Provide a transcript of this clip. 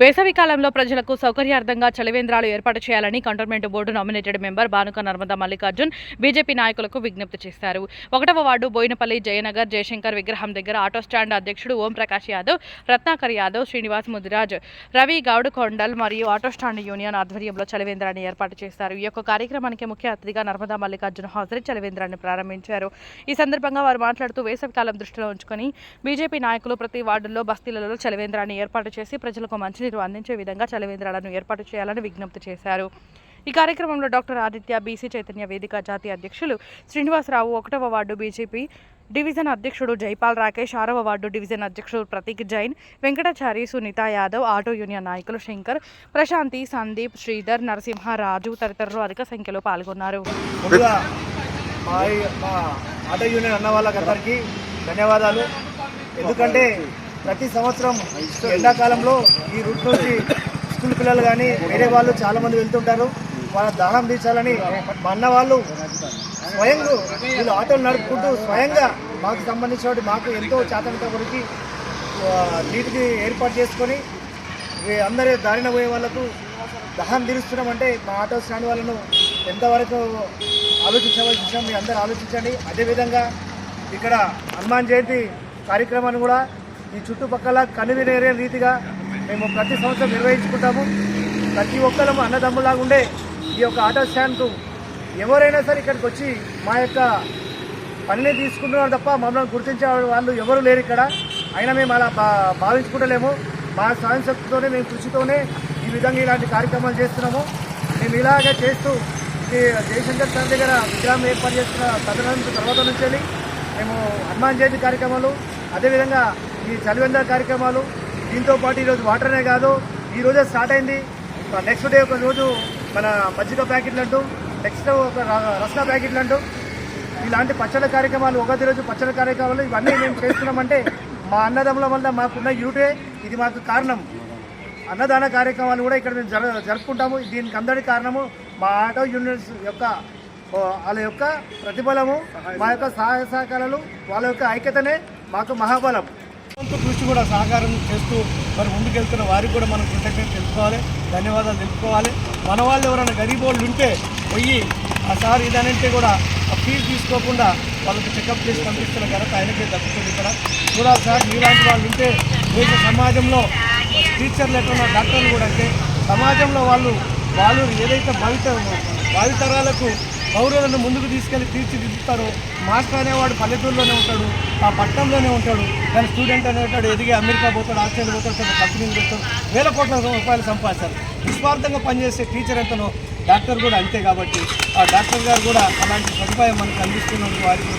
వేసవి కాలంలో ప్రజలకు సౌకర్యార్థంగా చలివేంద్రాలు ఏర్పాటు చేయాలని cantonment board nominated member Banuka Narmada Mallikarjun BJP నాయకులకు విజ్ఞప్తి చేశారు. ఒకటవ వార్డు బోయినపల్లి జయనగర్ జయశంకర్ విగ్రహం దగ్గర ఆటో స్టాండ్ అధ్యక్షుడు ఓం ప్రకాష్ యాదవ్ రత్నాకర్ యాదవ్ శ్రీనివాస్ ముదిరాజ్ రవి గౌడ్ కొండల్ మరియు ఆటో స్టాండ్ యూనియన్ ఆధ్వర్యంలో చలివేంద్రాన్ని ఏర్పాటు చేశారు. ఈ యొక్క కార్యక్రమానికి ముఖ్య అతిథిగా నర్మదా మల్లికార్జున్ హాజరై చలివేంద్రాన్ని ప్రారంభించారు. ఈ సందర్భంగా వారు మాట్లాడుతూ వేసవికాలం దృష్టిలో ఉంచుకొని బీజేపీ నాయకులు ప్రతి వార్డుల్లో బస్తీలలో చలివేంద్రాన్ని ఏర్పాటు చేసి ప్రజలకు మంచి మంచినీరు అందించే విధంగా చలివేంద్రాలను ఏర్పాటు చేయాలని విజ్ఞప్తి చేశారు. ఈ కార్యక్రమంలో డాక్టర్ ఆదిత్య బీసీ చైతన్య వేదిక జాతీయ అధ్యక్షులు శ్రీనివాసరావు ఒకటవ వార్డు బీజేపీ డివిజన్ అధ్యక్షుడు జైపాల్ రాకేష్ ఆరవ వార్డు డివిజన్ అధ్యక్షుడు ప్రతీక్ జైన్ వెంకటాచారి సునీత యాదవ్ ఆటో యూనియన్ నాయకులు శంకర్ ప్రశాంతి సందీప్ శ్రీధర్ నరసింహ రాజు తదితరులు అధిక సంఖ్యలో పాల్గొన్నారు. ఆటో యూనియన్ అన్న వాళ్ళకి ధన్యవాదాలు. ఎందుకంటే ప్రతి సంవత్సరం ఎండాకాలంలో ఈ రూట్ నుంచి స్కూల్ పిల్లలు కానీ వేరే వాళ్ళు చాలామంది వెళ్తుంటారు. వాళ్ళ దాహం తీర్చాలని మా అన్న వాళ్ళు స్వయంగా వీళ్ళు ఆటోలు నడుపుకుంటూ స్వయంగా మాకు సంబంధించిన మాకు ఎంతో చేతనత గురించి నీటికి ఏర్పాటు చేసుకొని అందరూ అందరి దారిన పోయే వాళ్ళకు దహం తీరుస్తున్నామంటే మా ఆటో స్టాండ్ వాళ్ళను ఎంతవరకు ఆలోచించవలసిన విషయం మీరు అందరూ ఆలోచించండి. అదేవిధంగా ఇక్కడ హనుమాన్ జయంతి కార్యక్రమాన్ని కూడా ఈ చుట్టుపక్కల కనువినేరే రీతిగా మేము ప్రతి సంవత్సరం నిర్వహించుకుంటాము. ప్రతి ఒక్కరము అన్నదమ్ములాగా ఉండే ఈ యొక్క ఆటో స్టాండ్కు ఎవరైనా సరే ఇక్కడికి వచ్చి మా యొక్క పనిని తీసుకుంటున్నారు తప్ప మమ్మల్ని గుర్తించే వాళ్ళు ఎవరు లేరు ఇక్కడ. అయినా మేము అలా భా భావించుకుంటలేము. మా స్వయం మేము కృషితోనే ఈ విధంగా ఇలాంటి కార్యక్రమాలు చేస్తున్నాము. మేము ఇలాగే చేస్తూ ఈ జయశంకర్ సార్ దగ్గర విగ్రహం ఏర్పాటు చేస్తున్న తదనంత తర్వాత నుంచి మేము హనుమాన్ జయంతి కార్యక్రమాలు అదేవిధంగా ఈ చలివెంద కార్యక్రమాలు దీంతో పాటు ఈరోజు వాటర్నే కాదు ఈ రోజే స్టార్ట్ అయింది. నెక్స్ట్ డే ఒక రోజు మన మజ్జిగ ప్యాకెట్లు అంటూ నెక్స్ట్ ఒక ర- రసన ప్యాకెట్లు అంటూ ఇలాంటి పచ్చల కార్యక్రమాలు ఒకటి రోజు పచ్చల కార్యక్రమాలు ఇవన్నీ మేము చేస్తున్నామంటే మా అన్నదమ్ముల వల్ల మాకున్న యూటే ఇది మాకు కారణం. అన్నదాన కార్యక్రమాలు కూడా ఇక్కడ మేము జరు జరుపుకుంటాము. దీనికి అందరి కారణము మా ఆటో యూనియన్స్ యొక్క వాళ్ళ యొక్క ప్రతిఫలము మా యొక్క సహాయ సహకారాలు వాళ్ళ యొక్క ఐక్యతనే మాకు మహాబలం. కృషి కూడా సహకారం చేస్తూ మరి ముందుకెళ్తున్న వారికి కూడా మనం కృతజ్ఞత తెలుసుకోవాలి ధన్యవాదాలు తెలుసుకోవాలి మన వాళ్ళు ఎవరైనా గరీబ్ వాళ్ళు ఉంటే పోయి ఆ సార్ ఇదనంటే కూడా ఆ ఫీజు తీసుకోకుండా వాళ్ళకి చెకప్ చేసి పంపిస్తున్న ఘనత ఆయనకే దక్కుతుంది ఇక్కడ. చూడాలి సార్ మీలాంటి వాళ్ళు ఉంటే దేశ సమాజంలో టీచర్లు ఎట్లా డాక్టర్లు కూడా అంటే సమాజంలో వాళ్ళు వాళ్ళు ఏదైతే భవిత భావితరాలకు పౌరులను ముందుకు తీసుకెళ్ళి తీర్చిదిద్దుతారు మాస్టర్ అనేవాడు పల్లెటూరులోనే ఉంటాడు ఆ పట్టణంలోనే ఉంటాడు కానీ స్టూడెంట్ అనేవాడు ఎదిగి అమెరికా పోతాడు ఆస్ట్రేలియా పోతాడు కంపెనీలు పోతాడు వేల కోట్ల రూపాయలు సంపాదిస్తారు. నిస్వార్థంగా పనిచేసే టీచర్ ఎంతనో డాక్టర్ కూడా అంతే కాబట్టి ఆ డాక్టర్ గారు కూడా అలాంటి సదుపాయం మనకు అందిస్తున్నందుకు వారికి